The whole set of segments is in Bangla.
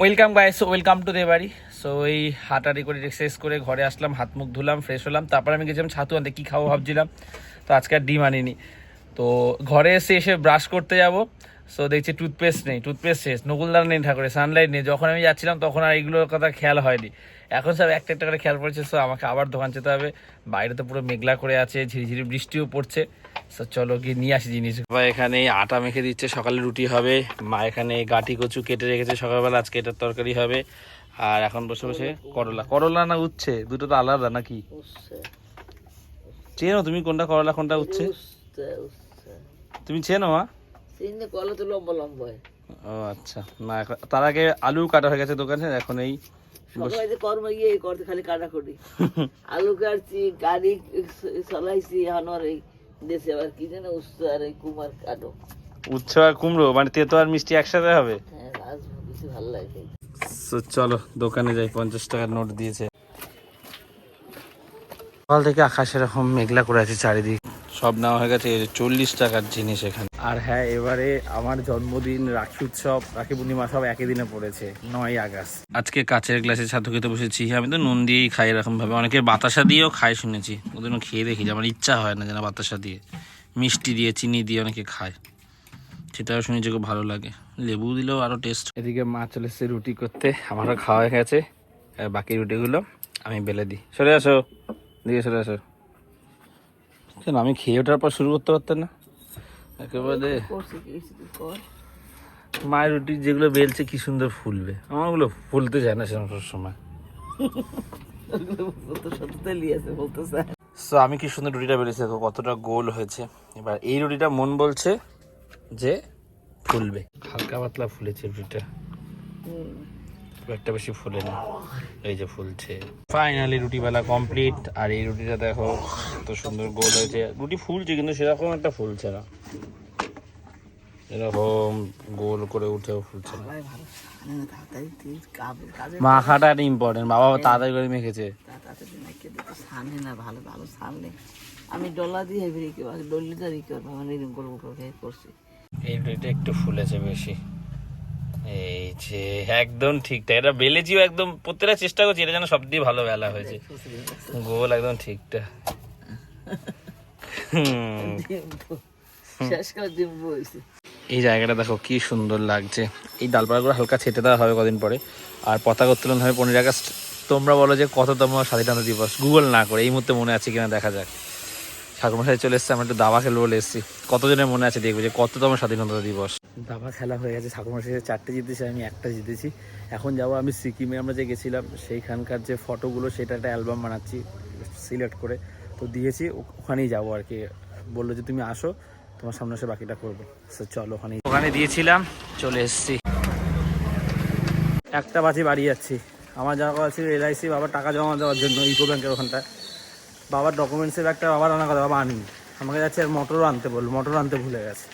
Welcome guys welcome to the বাড়ি সো এই হাঁটারি করে এক্সারসাইজ করে ঘরে আসলাম, হাত মুখ ধুলাম ফ্রেশ হলাম। তারপর আমি গেছিলাম ছাতু আনতে, কী খাব ভাবছিলাম। তো আজকে আর ডিম আনিনি। তো ঘরে এসে এসে ব্রাশ করতে যাব। সো দেখছি টুথপেস্ট নেই টুথপেস্ট শেষ নকুলদার নেই ঠাকুরের সানলাইট নেই। যখন আমি যাচ্ছিলাম তখন আর এইগুলোর কথা খেয়াল হয়নি। এখন সব একটা একটা করে খেয়াল পড়ছে সো আমাকে আবার দোকান যেতে হবে। বাইরে তো পুরো মেঘলা করে আছে ঝিরিঝিরি বৃষ্টিও পড়ছে। সো চলো গিয়ে নিয়ে আসি জিনিস। বাবা এখানে আটা মেখে দিচ্ছে সকালে রুটি হবে। মা এখানে গাটি কচু কেটে রেখেছে সকালবেলা আজকে এটার তরকারি হবে। আর এখন বসে বসে করলা। করলা না উচ্ছে? দুটো তো আলাদা নাকি? চেনো তুমি কোনটা করলা কোনটা উচ্ছে। তুমি চেনো মা? চিনি কলা তো লম্বা লম্বা হয় ও আচ্ছা। না এখন তার আগে আলু কাটা হয়ে গেছে দোকানে এখন এই সবাই যে কর্ম গিয়ে এই করতে খালি কাটা করি। আলু কাটছি গাড়ি চলাইছি আর এই দেশে আবার কি জানে উস্ত আর এই কুমার কাটো। উচ্ছে আর কুমড়ো মানে তেতো আর মিষ্টি একসাথে হবে? হ্যাঁ আজ কিছু ভালো লাগে। চলো দোকানে যাই পঞ্চাশ টাকার নোট দিয়েছে। সকাল থেকে আকাশ এরকম মেঘলা করে আছে চারিদিক। সব নেওয়া হয়ে গেছে চল্লিশ টাকার জিনিস এখানে। আর হ্যাঁ এবারে আমার জন্মদিন রাখি উৎসব রাখি পূর্ণিমা সব একই দিনে পড়েছে নয় আগস্ট। আজকে কাচের গ্লাসে ছাতু খেতে বসেছি আমি তো নুন দিয়েই খাই এরকম ভাবে অনেকে বাতাসা দিয়েও খায় শুনেছি ওদের খেয়ে দেখি যে আমার ইচ্ছা হয় না যেন বাতাসা দিয়ে। মিষ্টি দিয়ে চিনি দিয়ে অনেকে খায়। সেটাও শুনেছি খুব ভালো লাগে। লেবু দিলেও আরও টেস্ট এদিকে মা চলে এসেছে রুটি করতে আমারও খাওয়া হয়ে গেছে বাকি রুটিগুলো আমি বেলে দিই। সরে আসো দিকে সরে আসো। কেন আমি খেয়ে ওঠার পর শুরু করতে পারতেন না? একেবারে মায়ের রুটি যেগুলো বেলছে কি সুন্দর ফুলবে। আমারগুলো ফুলতে যায় না সেরকম সব সময়। সো আমি কি সুন্দর রুটিটা বেরিয়েছি দেখো কতটা গোল হয়েছে। এবার এই রুটিটা মন বলছে যে ফুলবে। হালকা পাতলা ফুলেছে রুটিটা। খুব একটা বেশি ফুলে না। এই যে ফুলছে। ফাইনালি রুটি বেলা কমপ্লিট আর এই রুটিটা দেখো, কত সুন্দর গোল হয়েছে। রুটি ফুলছে, কিন্তু সেরকম একটা ফুলছে না। এরকম গোল করে উঠেও ফুলছে না। মাখাটা ইম্পর্টেন্ট বাবা তাড়াতাড়ি করে মেখেছে। আমি ডলা দিয়ে ডলিটা করব করছি এই রুটিটা একটু ফুলেছে বেশি। এই যে, একদম ঠিকঠাক এটা বেলেছিও একদম প্রত্যেকটা চেষ্টা করছি, এটা যেন সব দিয়ে ভালো বেলা হয়েছে গোল একদম ঠিকঠাক এই জায়গাটা দেখো, কি সুন্দর লাগছে। এই ডালপালাগুলো হালকা ছেটে দেওয়া হবে কদিন পরে। আর পতাকা উত্তোলন হবে পনেরো আগস্ট। তোমরা বলো যে কততম স্বাধীনতা দিবস। গুগল না করে, এই মুহূর্তে মনে আছে কিনা দেখা যাক। ঠাকুরমশাই চলে এসছে, আমরা একটু দাবা খেলব বলে এসেছি। কতজনের মনে আছে দেখব যে কততম স্বাধীনতা দিবস? দাবা খেলা হয়ে গেছে। ঠাকুরমশাই চারটে জিতেছি আমি একটা জিতেছি। এখন যাব আমি সিকিমে আমরা যে গেছিলাম সেইখানকার যে ফটোগুলো সেটা একটা অ্যালবাম বানাচ্ছি সিলেক্ট করে। তো দিয়েছি ওখানেই যাব আর কি। বলল যে তুমি আসো তোমার সামনে এসে বাকিটা করব। তো চলো ওখানে ওখানে দিয়েছিলাম চলে এসেছি। একটা বাজে বাড়ি যাচ্ছি। আমার যাওয়া কথা ছিল এলআইসি বাবার টাকা জমা দেওয়ার জন্য ইকো ব্যাংকের ওখানটায়। বাবার ডকুমেন্টসের একটা বাবার আনা কথা বাবা আনিনি। আমাকে যাচ্ছে আর মোটরও আনতে বলল মোটর আনতে ভুলে গেছে।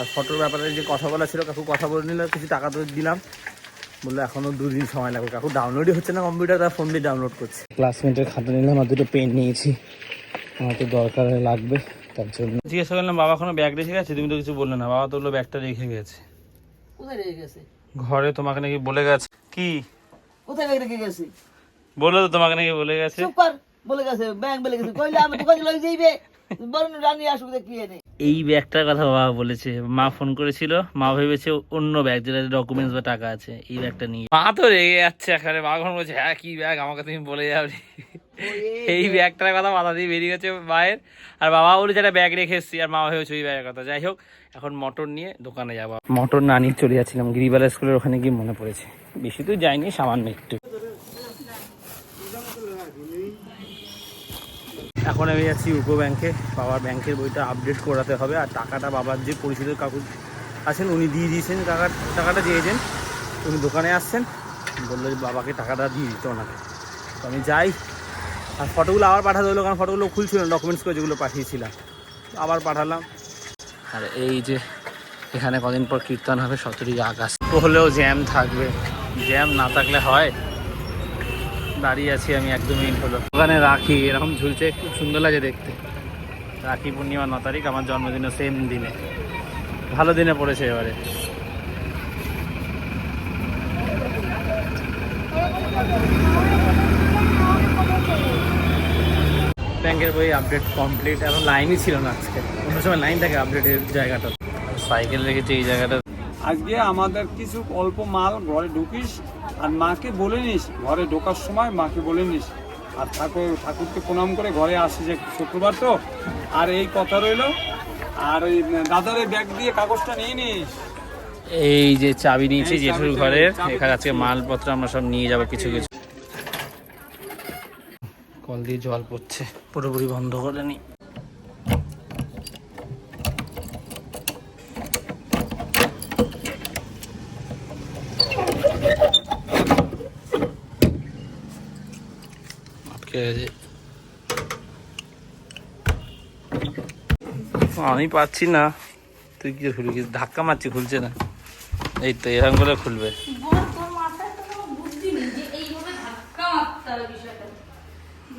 আর ফটোর ব্যাপারে যে কথা বলা ছিল কাকু কথা বলে নিল কিছু টাকা তো দিলাম। বলল এখনও দুদিন সময় লাগবে। কাকু ডাউনলোডই হচ্ছে না কম্পিউটার তার ফোন দিয়ে ডাউনলোড করছে। ক্লাসমেটের খাতা নিলাম আর দুটো পেন নিয়েছি। আমার তো দরকার লাগবে তার জন্য। জিজ্ঞাসা করলাম বাবা কোনো ব্যাগ রেখে গেছে? তুমি তো কিছু বললে না। বাবা তো বলল ব্যাগটা রেখে গেছে। কোথায় রেখে গেছে? ঘরে তোমাকে নাকি বলে গেছে। কি? কোথায় রেখে গেছি? বলল তো তোমাকে নাকি বলে গেছে। চুপ কর বলে গেছে ব্যাংক বলে গেছে। কইলে আমি দোকানে লই যাইবে। বরং রানি আসুক কি এনে। এই ব্যাগটার কথা বাবা বলেছে। মা ফোন করেছিল মা ভেবেছে অন্য ব্যাগ যেটা ডকুমেন্টস বা টাকা আছে এই ব্যাগটা নিয়ে। মা তো রেগে যাচ্ছে এখানে মা এখন বলছে হ্যাঁ কি ব্যাগ? আমাকে তুমি বলে যাবে। এই ব্যাগটার কথা মাথা দিয়ে বেরিয়ে গেছে মায়ের। আর বাবা বলেছে একটা ব্যাগ রেখে এসেছি। আর মা ভেবেছে ওই ব্যাগের কথা। যাই হোক এখন মটর নিয়ে দোকানে যাব। মটর না নিয়ে চলে যাচ্ছিলাম। গিরিবালা স্কুলের ওখানে গিয়ে মনে পড়েছে। বেশি তো যাইনি সামান্য একটু। এখন আমি যাচ্ছি ইউকো ব্যাংকে। বাবার ব্যাংকের বইটা আপডেট করাতে হবে। আর টাকাটা বাবার যে পরিচিত কাকু আছেন উনি দিয়ে দিয়েছেন টাকা টাকাটা দিয়েছেন। উনি দোকানে আসছেন। বলল যে বাবাকে টাকাটা দিয়ে দিতে ওনাকে। তো আমি যাই। আর ফটোগুলো আবার পাঠাতে হলো কারণ ফটোগুলো খুলছিল ডকুমেন্টস করে যেগুলো পাঠিয়েছিলাম। আবার পাঠালাম। আর এই যে এখানে কদিন পর কীর্তন হবে সতেরোই আগস্ট। হলেও জ্যাম থাকবে। জ্যাম না থাকলে হয়। দাঁড়িয়ে আছি আমি এক দু মিনিট হলো ওখানে রাখি, এরকম ঝুলছে, খুব সুন্দর লাগে দেখতে। রাখি পূর্ণিমা ন তারিখ, আমার জন্মদিনের সেম দিনে। ভালো দিনে পড়েছে এবারে। ব্যাংকের বই আপডেট কমপ্লিট এখন লাইনই ছিল না আজকে। অন্য সময় লাইন থাকে আপডেটের জায়গাটা। সাইকেল রেখেছি এই জায়গাটা। আজকে আমাদের কিছু অল্প মাল ঘরে ঢুকিস আর মাকে বলে নিস ঘরে ঢোকার সময় মাকে বলে নিস। আর ঠাকুর ঠাকুরকে প্রণাম করে ঘরে আসিস শুক্রবার তো। আর এই কথা রইল আর ওই দাদার ওই ব্যাগ দিয়ে কাগজটা নিয়ে নিস। এই যে চাবি নিয়েছি জেঠুর চাবিটা এখানে আজকে মালপত্র আমরা সব নিয়ে যাব কিছু কিছু। কল দিয়ে জল পড়ছে পুরোপুরি বন্ধ করে গেছে আমি পাচ্ছি না। তুই কি খুলবি? ধাক্কা মারছি খুলছে না। এই তো এরকম করে খুলবে। বল তোর মাথায় তো কোনো বুদ্ধি নেই যে এইভাবে ধাক্কা মারতে হবে বিষয়টা।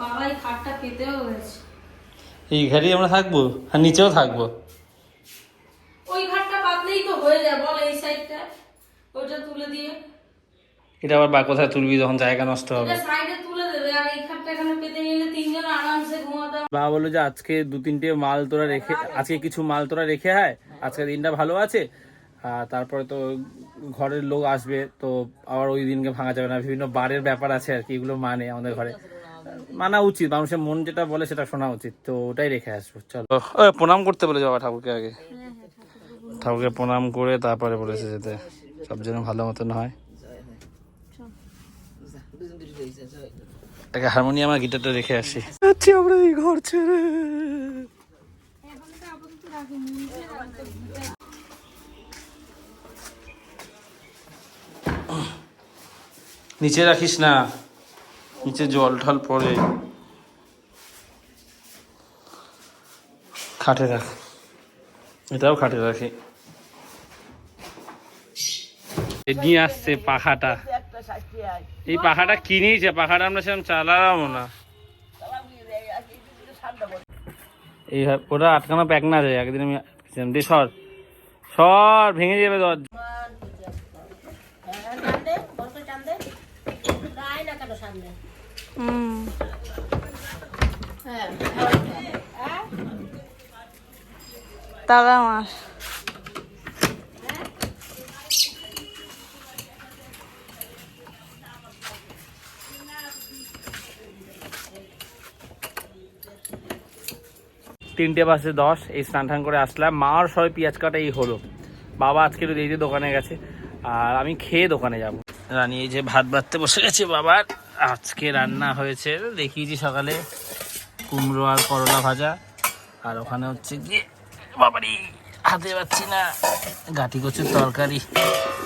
বাবা এই খাটটা পেতেও গেছে। এই ঘাড়ি আমরা থাকব আর নিচেও থাকব। ওই ঘাটটা পাতলেই তো হয়ে যায় বল এই সাইডটা। ওইটা তুলে দিয়ে। এটা আবার বা কোথায় তুলবি যখন জায়গা নষ্ট হবে। সাইডে বাবা বলল যে আজকে দু তিনটে মাল তোরা রেখে আজকে কিছু মাল তোরা রেখে হয় আজকে দিনটা ভালো আছে। আর তারপরে তো ঘরের লোক আসবে তো আবার ওই দিনকে ভাঙা যাবে না। বিভিন্ন বারের ব্যাপার আছে আর কি এগুলো মানে আমাদের ঘরে। মানা উচিত মানুষের মন যেটা বলে সেটা শোনা উচিত তো ওটাই রেখে আসব চলো। প্রণাম করতে বলেছে বাবা ঠাকুরকে আগে। ঠাকুরকে প্রণাম করে তারপরে বলেছে যেতে সব যেন ভালো মতন হয়। একটা হারমোনিয়াম আর গিটারটা রেখে আসি। আচ্ছা আমরা এই ঘর ছেড়ে। নিচে রাখিস না। নিচে জল ঠল পড়ে। খাটে রাখ। এটাও খাটে রাখি। নিয়ে আসছে পাখাটা। এই পাখাটা কিনেইছে পাখাটা আমরা সেরকম চালালামও না। দিয়ে দেয় এই ওটা আটকানো প্যাক না যায় একদিন আমি দে সর। সর ভেঙে যাবে দরজা তারা মাস তিনটে বাসে দশ, এই স্নান টান করে আসলাম। মার সবাই পেঁয়াজ কাটা, এই হলো। বাবা আজকে একটু দেখতে দোকানে গেছে। আর আমি খেয়ে দোকানে যাব। রানী, এই যে ভাত বাড়তে বসে গেছে বাবার আজকে রান্না হয়েছে, দেখিয়েছি সকালে, কুমড়ো আর করলা ভাজা। আর ওখানে হচ্ছে গিয়ে, বাবারি, হাতে পাচ্ছি না। গাটি কচুর তরকারি।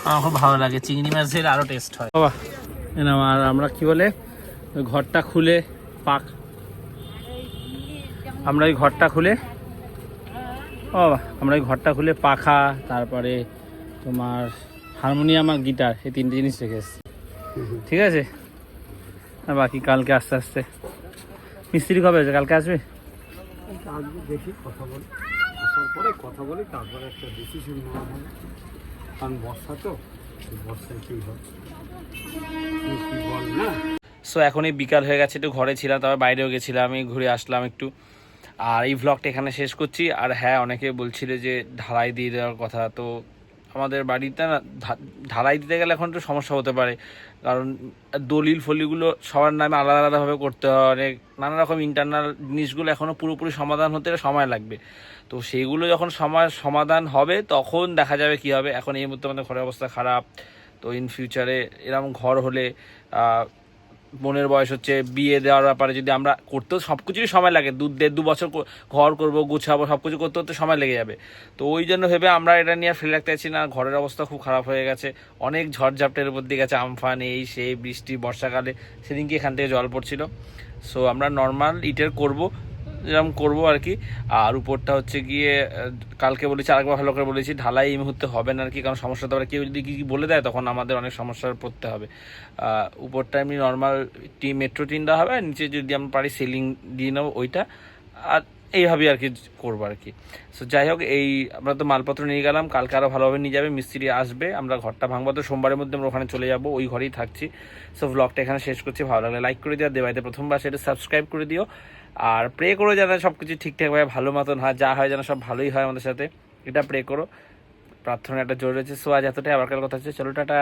আমার খুব ভালো লাগে, চিংড়ি মাছের আরও টেস্ট হয়। বাবা আর আমরা কি বলে, ঘরটা খুলে পাক আমরা ওই ঘরটা খুলে, ও আমরা ওই ঘরটা খুলে পাখা, তারপরে তোমার হারমোনিয়াম আর গিটার, এই তিনটে জিনিস রেখে এসেছি। ঠিক আছে? আর বাকি কালকে আস্তে আস্তে। মিস্ত্রি কবে আছে কালকে আসবে? দেখি কথা আসার পরে কথা বলি তারপরে একটা ডিসিশন নেওয়া হবে কারণ বর্ষা তো বর্ষায় হয় সো এখন এই বিকাল হয়ে গেছে, একটু ঘরে ছিলাম, তারপর বাইরেও গেছিলাম আমি ঘুরে আসলাম একটু। আর এই ভ্লগটা এখানে শেষ করছি। আর হ্যাঁ অনেকে বলছিল যে ঢালাই দিয়ে দেওয়ার কথা। তো আমাদের বাড়িতে না ঢালাই দিতে গেলে এখন একটু সমস্যা হতে পারে। কারণ দলিল ফলিগুলো সবার নামে আলাদা আলাদাভাবে করতে হয়। অনেক, নানা রকম ইন্টারনাল জিনিসগুলো এখনও পুরোপুরি সমাধান হতে সময় লাগবে। তো সেইগুলো যখন সময়, সমাধান হবে, তখন দেখা যাবে কি হবে। এখন এই মুহূর্তে আমাদের ঘরের অবস্থা খারাপ। তো ইন ফিউচারে এরকম ঘর হলে বোনের বয়স হচ্ছে, বিয়ে দেওয়ার ব্যাপারে যদি আমরা করতেও সব কিছুরই সময় লাগে, দু দেড় দু বছর ঘর করব, গুছাবো সব কিছু করতে করতে সময় লেগে যাবে। তো ওই জন্য ভেবে আমরা এটা নিয়ে ফিরে রাখতে চাইছি না। ঘরের অবস্থা খুব খারাপ হয়ে গেছে। অনেক ঝড়ঝাপটের উপর দিয়ে গেছে, আমফান, এই সেই বৃষ্টি, বর্ষাকালে। সেদিনকে এখান থেকে জল পড়ছিল। সো আমরা নর্মাল ইটের করব। যেরকম করব আর কি। আর উপরটা হচ্ছে গিয়ে কালকে বলেছি, আরেকবার ভালো করে বলেছি, ঢালাই এই মুহূর্তে হবে না আর কি, কারণ সমস্যা তো কেউ যদি কী বলে দেয়, তখন আমাদের অনেক সমস্যার পড়তে হবে। উপরটা এমনি নর্মাল টি মেট্রো টিন দেওয়া হবে, আর নিচে যদি আমরা পারি সেলিং দিয়ে নেব ওইটা। আর এইভাবেই আর কি করব আর কি। সো যাই হোক, এই আমরা তো মালপত্র নিয়ে গেলাম, কালকে আরও ভালোভাবে নিয়ে যাবে, মিস্ত্রি আসবে, আমরা ঘরটা ভাঙবো। তো সোমবারের মধ্যে আমরা ওখানে চলে যাব, ওই ঘরেই থাকছি। সো ব্লগটা এখানে শেষ করছি, ভালো লাগলে লাইক করে দিও দেবাইতে প্রথমবার সেটা সাবস্ক্রাইব করে দিও। আর প্রে করো যেন সব কিছু ঠিকঠাকভাবে ভালো মতন হয়, যা হয় যেন সব ভালোই হয় আমাদের সাথে। এটা প্রে করো। প্রার্থনা একটা জোর রয়েছে। সো আজ এতটাই, আবার কাল কথা হচ্ছে। চলো, টাটা।